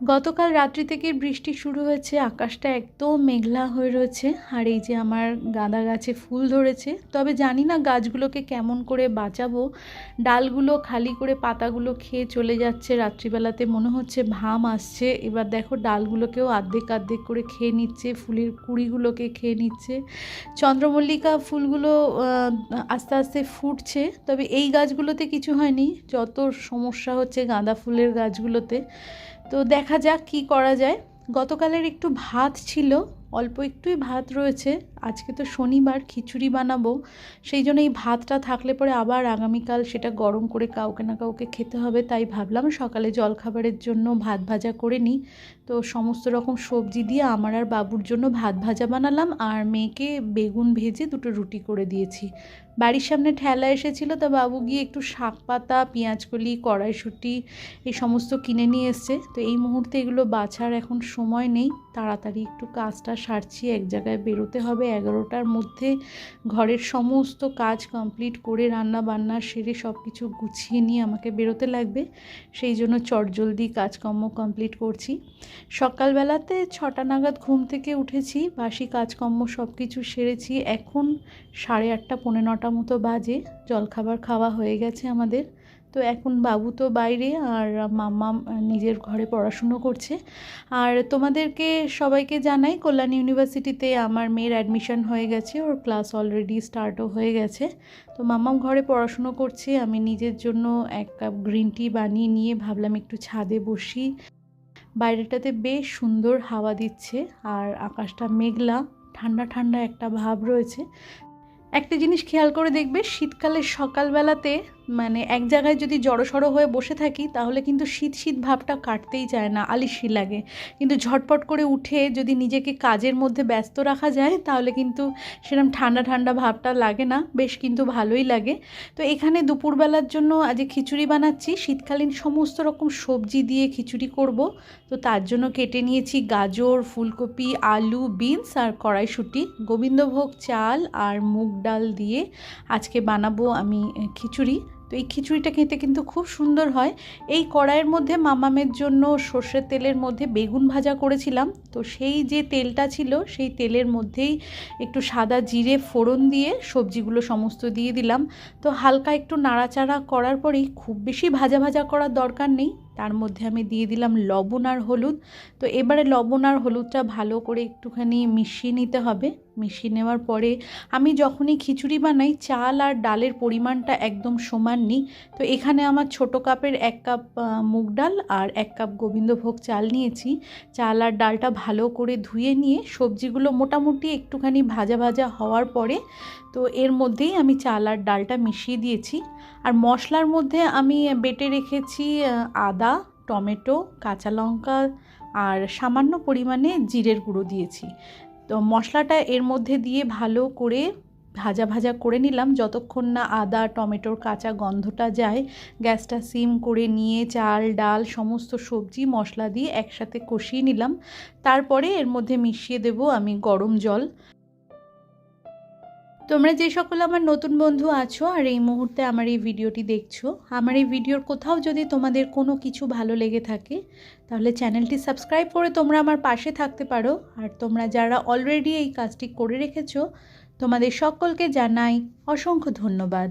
গতকাল রাত্রি থেকে বৃষ্টি শুরু হয়েছে, আকাশটা একদম মেঘলা হয়ে রয়েছে, আর এই যে আমার গাঁদা গাছে ফুল ধরেছে। তবে জানি না গাছগুলোকে কেমন করে বাঁচাবো। ডালগুলো খালি করে পাতাগুলো খেয়ে চলে যাচ্ছে, রাত্রিবেলাতে মনে হচ্ছে ভাম আসছে। এবার দেখো ডালগুলোকেও আর্ধেক আর্ধেক করে খেয়ে নিচ্ছে, ফুলের কুড়িগুলোকে খেয়ে নিচ্ছে। চন্দ্রমল্লিকা ফুলগুলো আস্তে আস্তে ফুটছে, তবে এই গাছগুলোতে কিছু হয়নি। যত সমস্যা হচ্ছে গাঁদা ফুলের গাছগুলোতে তো দেখা যাক কি করা যায়। গতকালের একটু ভাত ছিল, অল্প একটুই ভাত রয়েছে। আজকে তো শনিবার, খিচুড়ি বানাবো। সেই জন্য এই ভাতটা থাকলে পরে আবার আগামীকাল সেটা গরম করে কাউকে না কাউকে খেতে হবে, তাই ভাবলাম সকালে জলখাবারের জন্য ভাত ভাজা করে নিই। তো সমস্ত রকম সবজি দিয়ে আমার আর বাবুর জন্য ভাত ভাজা বানালাম আর মেয়েকে বেগুন ভেজে দুটো রুটি করে দিয়েছি। বাড়ির সামনে ঠেলা এসেছিল তা বাবু গিয়ে একটু শাক পাতা পেঁয়াজকলি কড়াইশুঁটি এই সমস্ত কিনে নিয়ে এসছে। তো এই মুহূর্তে এগুলো বাছার এখন সময় নেই। তাড়াতাড়ি একটু কাজটা সারছি, এক জায়গায় বেরোতে হবে। এগারোটার মধ্যে ঘরের সমস্ত কাজ কমপ্লিট করে রান্না বান্না সেরে সব কিছু গুছিয়ে নিয়ে আমাকে বেরোতে লাগবে। সেই জন্য চটজলদি কাজকর্ম কমপ্লিট করছি। সকালবেলাতে ছটা নাগাদ ঘুম থেকে উঠেছি, বাসি কাজকর্ম সব কিছু সেরেছি। এখন সাড়ে আটটা, পৌনে নটা মতো বাজে, জলখাবার খাওয়া হয়ে গেছে আমাদের। তো এখন বাবু তো বাইরে আর মাম্মা নিজের ঘরে পড়াশুনো করছে। আর তোমাদেরকে সবাইকে জানাই, কল্যাণ ইউনিভার্সিটিতে আমার মেয়ের অ্যাডমিশন হয়ে গেছে, ওর ক্লাস অলরেডি স্টার্টও হয়ে গেছে। তো মাম্মাম ঘরে পড়াশুনো করছে, আমি নিজের জন্য এক কাপ গ্রিন টি বানিয়ে নিয়ে ভাবলাম একটু ছাদে বসি। বাইরেটাতে বেশ সুন্দর হাওয়া দিচ্ছে আর আকাশটা মেঘলা, ঠান্ডা ঠান্ডা একটা ভাব রয়েছে। একটা জিনিস খেয়াল করে দেখবে, শীতকালের সকালবেলাতে মানে এক জায়গায় যদি জড়সড়ো হয়ে বসে থাকি, তাহলে কিন্তু শীত শীত ভাবটা কাটতেই যায় না আলিশি লাগে। কিন্তু ঝটপট করে উঠে যদি নিজেকে কাজের মধ্যে ব্যস্ত রাখা যায়, তাহলে কিন্তু সেরকম ঠান্ডা ঠান্ডা ভাবটা লাগে না, বেশ কিন্তু ভালোই লাগে। তো এখানে দুপুরবেলার জন্য আজ খিচুড়ি বানাচ্ছি। শীতকালীন সমস্ত রকম সবজি দিয়ে খিচুড়ি করব। তো তার জন্য কেটে নিয়েছি গাজর, ফুলকপি, আলু, বিনস আর কড়াইশুঁটি, গোবিন্দভোগ চাল আর মুগ ডাল দিয়ে আজকে বানাবো আমি খিচুড়ি। তো এই খিচুড়িটা খেতে কিন্তু খুব সুন্দর হয়। এই কড়াইয়ের মধ্যে মামামের জন্য সর্ষের তেলের মধ্যে বেগুন ভাজা করেছিলাম। তো সেই যে তেলটা ছিল, সেই তেলের মধ্যেই একটু সাদা জিরে ফোড়ন দিয়ে সবজিগুলো সমস্ত দিয়ে দিলাম। তো হালকা একটু নাড়াচাড়া করার পরেই খুব বেশি ভাজা ভাজা করার দরকার নেই। তার মধ্যে আমি দিয়ে দিলাম লবণ আর হলুদ। তো এবারে লবণ আর হলুদটা ভালো করে একটুখানি মিশিয়ে নিতে হবে। মিশিয়ে নেওয়ার পরে আমি যখনই খিচুড়ি বানাই, চাল আর ডালের পরিমাণটা একদম সমান নিই। তো এখানে আমার ছোট কাপের এক কাপ মুগ ডাল আর এক কাপ গোবিন্দভোগ চাল নিয়েছি। চাল আর ডালটা ভালো করে ধুয়ে নিয়ে সবজিগুলো মোটামুটি একটুখানি ভাজা ভাজা হওয়ার পরে তো এর মধ্যেই আমি চাল আর ডালটা মিশিয়ে দিয়েছি। আর মশলার মধ্যে আমি বেটে রেখেছি আদা, টমেটো, কাঁচা লঙ্কা আর সামান্য পরিমাণে জিরের গুঁড়ো দিয়েছি। তো মশলাটা এর মধ্যে দিয়ে ভালো করে ভাজা ভাজা করে নিলাম। যতক্ষণ না আদা, টমেটোর কাঁচা গন্ধটা যায়, গ্যাসটা সিম করে নিয়ে চাল, ডাল, সমস্ত সবজি, মশলা দিয়ে একসাথে কষিয়ে নিলাম। তারপরে এর মধ্যে মিশিয়ে দেব আমি গরম জল। তোমরা যে সকল আমার নতুন বন্ধু আছো আর এই মুহূর্তে আমার এই ভিডিওটি দেখছ, আমার এই ভিডিওর কোথাও যদি তোমাদের কোনো কিছু ভালো লেগে থাকে, তাহলে চ্যানেলটি সাবস্ক্রাইব করে তোমরা আমার পাশে থাকতে পারো। আর তোমরা যারা অলরেডি এই কাজটি করে রেখেছো, তোমাদের সকলকে জানাই অসংখ্য ধন্যবাদ।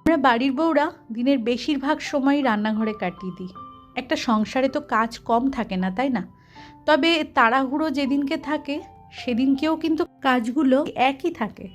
আমরা বাড়ির বউরা দিনের বেশিরভাগ সময় রান্নাঘরে কাটিয়ে দিই। একটা সংসারে তো কাজ কম থাকে না, তাই না? তবে তাড়াহুড়ো যেদিনকে থাকে, সেদিনকেও কিন্তু কাজগুলো একই থাকে।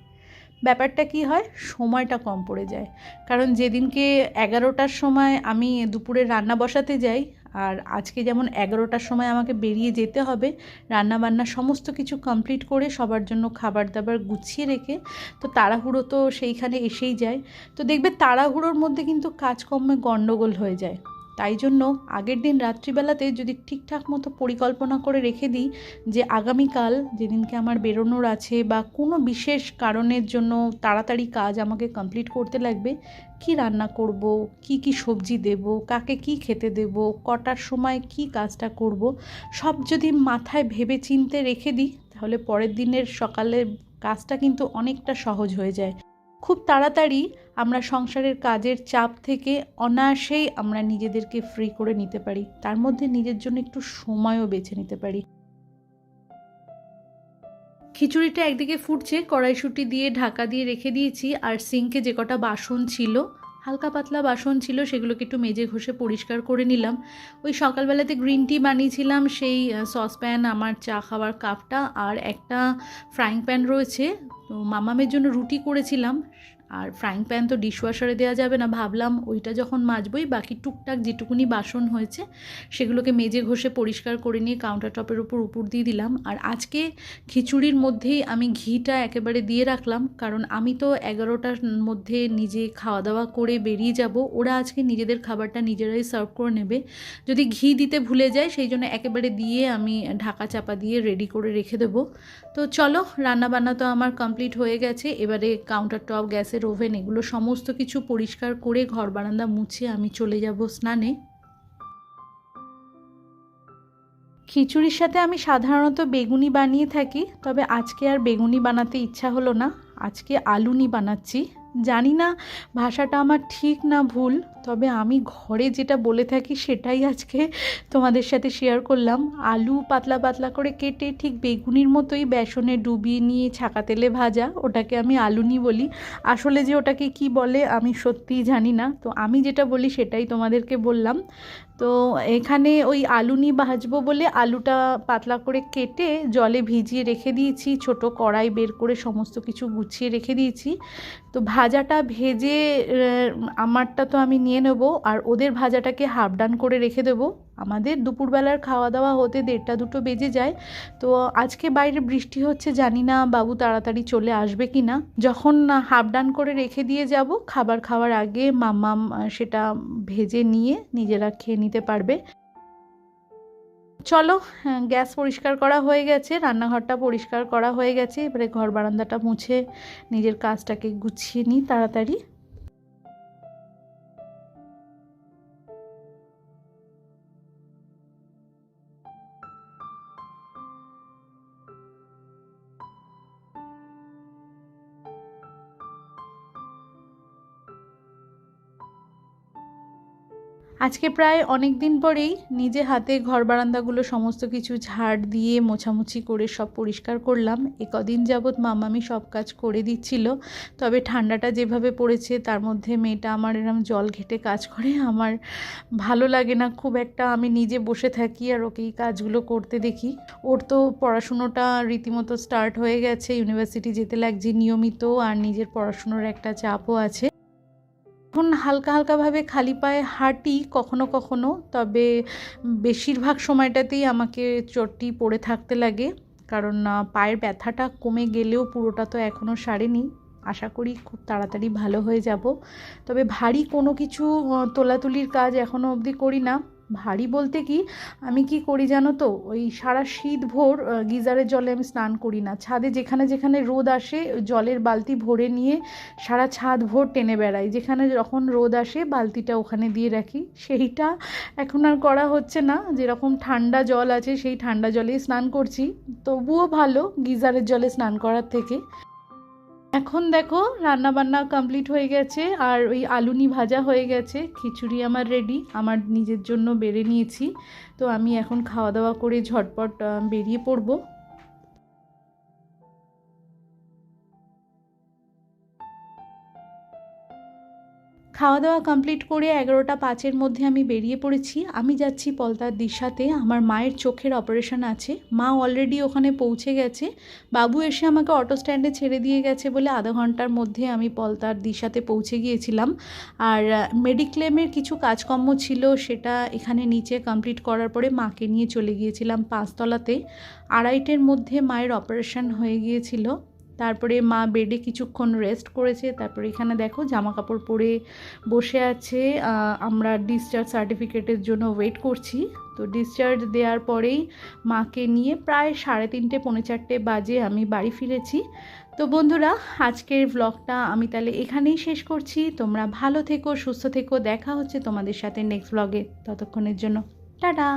ব্যাপারটা কি হয়? সময়টা কম পড়ে যায়। কারণ যেদিনকে এগারোটার সময় আমি দুপুরে রান্না বসাতে যাই, আর আজকে যেমন এগারোটার সময় আমাকে বেরিয়ে যেতে হবে রান্না বান্না সমস্ত কিছু কমপ্লিট করে সবার জন্য খাবার দাবার গুছিয়ে রেখে, তো তাড়াহুড়ো তো সেইখানে এসেই যায়। তো দেখবে তাড়াহুড়োর মধ্যে কিন্তু কাজকর্মে গণ্ডগোল হয়ে যায়। তাই জন্য আগের দিন রাত্রিবেলাতে যদি ঠিকঠাক মতো পরিকল্পনা করে রেখে দিই যে আগামীকাল যেদিনকে আমার বেরোনোর আছে বা কোনো বিশেষ কারণের জন্য তাড়াতাড়ি কাজ আমাকে কমপ্লিট করতে লাগবে, কি রান্না করব, কি কি সবজি দেব, কাকে কি খেতে দেব, কটার সময় কি কাজটা করব, সব যদি মাথায় ভেবে চিনতে রেখে দিই, তাহলে পরের দিনের সকালের কাজটা কিন্তু অনেকটা সহজ হয়ে যায়। খুব তাড়াতাড়ি আমরা সংসারের কাজের চাপ থেকে অনায়াসেই আমরা নিজেদেরকে ফ্রি করে নিতে পারি। তার মধ্যে নিজের জন্য একটু সময়ও বেছে নিতে পারি। খিচুড়িটা একদিকে ফুটছে, কড়াইশুটি দিয়ে ঢাকা দিয়ে রেখে দিয়েছি, আর সিঙ্কে যে কটা বাসন ছিল হালকা পাতলা বাসন ছিল, সেগুলোকে একটু মেজে ঘষে পরিষ্কার করে নিলাম। ওই সকালবেলাতে গ্রিন টি বানিয়েছিলাম, সেই সসপ্যান, আমার চা খাওয়ার কাপটা আর একটা ফ্রাইং প্যান রয়েছে। তো মামামের জন্য রুটি করেছিলাম আর ফ্রাইং প্যান তো ডিশওয়াশারে দেওয়া যাবে না। ভাবলাম ওইটা যখন মাজবই, বাকি টুকটাক যেটুকুনি বাসন হয়েছে, সেগুলোকে মেজে ঘষে পরিষ্কার করে নিয়ে কাউন্টার টপের উপর উপর দিয়ে দিলাম। আর আজকে খিচুড়ির মধ্যেই আমি ঘিটা একেবারে দিয়ে রাখলাম, কারণ আমি তো এগারোটার মধ্যে নিজে খাওয়া দাওয়া করে বেরিয়ে যাব। ওরা আজকে নিজেদের খাবারটা নিজেরাই সার্ভ করে নেবে। যদি ঘি দিতে ভুলে যায়, সেই জন্য একেবারে দিয়ে আমি ঢাকা চাপা দিয়ে রেডি করে রেখে দেবো। তো চলো, রান্নাবান্না তো আমার কমপ্লিট হয়ে গেছে। এবারে কাউন্টার টপ গ্যাসের ওভেন এগুলো সমস্ত কিছু পরিষ্কার করে ঘর বারান্দা মুছে আমি চলে যাব স্নানে। খিচুড়ির সাথে আমি সাধারণত বেগুনি বানিয়ে থাকি, তবে আজকে আর বেগুনি বানাতে ইচ্ছা হলো না। আজকে আলুনি বানাচ্ছি। জানি না, ভাষাটা আমার ঠিক না ভুল। তবে আমি ঘরে যেটা বলে থাকি সেটাই আজকে তোমাদের সাথে শেয়ার করলাম। আলু পাতলা পাতলা করে কেটে ঠিক বেগুনির মতোই বেসনে ডুবিয়ে নিয়ে ছাকা তেলে ভাজা, ওটাকে আমি আলুনি বলি। আসলে যে ওটাকে কি বলে আমি সত্যিই জানি না। তো আমি যেটা বলি সেটাই তোমাদেরকে বললাম। তো এখানে ওই আলু নিয়ে ভাজবো বলে আলুটা পাতলা করে কেটে জলে ভিজিয়ে রেখে দিয়েছি, ছোট কড়াই বের করে সমস্ত কিছু গুছিয়ে রেখে দিয়েছি। তো ভাজাটা ভেজে আমারটা তো আমি নিয়ে নেব আর ওদের ভাজাটাকে হাফ ডান করে রেখে দেবো। আমাদের দুপুরবেলার খাওয়া দাওয়া হতে দেড়টা দুটো বেজে যায়। তো আজকে বাইরে বৃষ্টি হচ্ছে, জানি না বাবু তাড়াতাড়ি চলে আসবে কি না। যখন হাফ ডান করে রেখে দিয়ে যাব, খাবার খাওয়ার আগে মাম্মাম সেটা ভেজে নিয়ে নিজেরা খেয়ে নিতে পারবে। চলো গ্যাস পরিষ্কার করা হয়ে গেছে, রান্নাঘরটা পরিষ্কার করা হয়ে গেছে। এবারে ঘর বারান্দাটা মুছে নিজের কাজটাকে গুছিয়ে নিই তাড়াতাড়ি। আজকে প্রায় অনেক দিন পরেই নিজে হাতে ঘর বারান্দাগুলো সমস্ত কিছু ঝাড় দিয়ে মোছামুছি করে সব পরিষ্কার করলাম। এ কদিন যাবৎ মামামি সব কাজ করে দিচ্ছিল। তবে ঠান্ডাটা যেভাবে পড়েছে, তার মধ্যে মেয়েটা আমার এরম জল ঘেটে কাজ করে। আমার ভালো লাগে না, খুব একটা আমি নিজে বসে থাকি আর ওকে এই কাজগুলো করতে দেখি। ওর তো পড়াশুনোটা রীতিমতো স্টার্ট হয়ে গেছে ইউনিভার্সিটি যেতে লাগছে নিয়মিত, আর নিজের পড়াশুনোর একটা চাপও আছে। এখন হালকা হালকাভাবে খালি পায়ে হাঁটি কখনো কখনো, তবে বেশিরভাগ সময়টাতেই আমাকে চটি পড়ে থাকতে লাগে। কারণ পায়ের ব্যথাটা কমে গেলেও পুরোটা তো এখনও সারেনি। আশা করি খুব তাড়াতাড়ি ভালো হয়ে যাব। তবে ভারী কোনো কিছু তোলাতুলির কাজ এখনও অবধি করি না। ভারী বলতে কি, আমি কি করি জানো তো? ওই সারা শীত ভোর গিজারের জলে আমি স্নান করি না। ছাদে যেখানে যেখানে রোদ আসে, জলের বালতি ভরে নিয়ে সারা ছাদ ভোর টেনে বেড়াই। যেখানে যখন রোদ আসে, বালতিটা ওখানে দিয়ে রাখি। সেইটা এখন আর করা হচ্ছে না। যেরকম ঠান্ডা জল আছে, সেই ঠান্ডা জলেই স্নান করছি। তবুও ভালো গিজারের জলে স্নান করার থেকে। এখন দেখো রান্না বান্না কমপ্লিট হয়ে গেছে, আর ওই আলুনি ভাজা হয়ে গেছে, খিচুড়ি আমার রেডি আমার নিজের জন্য বেড়ে নিয়েছি। তো আমি এখন খাওয়া দাওয়া করে ঝটপট বেরিয়ে পড়ব। খাওয়া দাওয়া কমপ্লিট করে এগারোটা পাঁচের মধ্যে আমি বেরিয়ে পড়েছি। আমি যাচ্ছি পলতার দিশাতে। আমার মায়ের চোখের অপারেশন আছে। মা অলরেডি ওখানে পৌঁছে গেছে। বাবু এসে আমাকে অটো স্ট্যান্ডে ছেড়ে দিয়ে গেছে বলে আধা ঘণ্টার মধ্যে আমি পলতার দিশাতে পৌঁছে গিয়েছিলাম। আর মেডিক্লেমের কিছু কাজকর্ম ছিল সেটা এখানে নিচে কমপ্লিট করার পরে মাকে নিয়ে চলে গিয়েছিলাম পাঁচতলাতে। আড়াইটের মধ্যে মায়ের অপারেশন হয়ে গিয়েছিল। তারপরে মা বেডে কিছুক্ষণ রেস্ট করেছে। তারপরে এখানে দেখো জামা কাপড় পরে বসে আছে। আমরা ডিসচার্জ সার্টিফিকেটের জন্য ওয়েট করছি। তো ডিসচার্জ দেওয়ার পরেই মাকে নিয়ে প্রায় সাড়ে তিনটে, পৌনে চারটে বাজে আমি বাড়ি ফিরেছি। তো বন্ধুরা, আজকের ব্লগটা আমি তাহলে এখানেই শেষ করছি। তোমরা ভালো থেকো, সুস্থ থেকো। দেখা হচ্ছে তোমাদের সাথে নেক্সট ব্লগে ততক্ষণের জন্য, টাটা!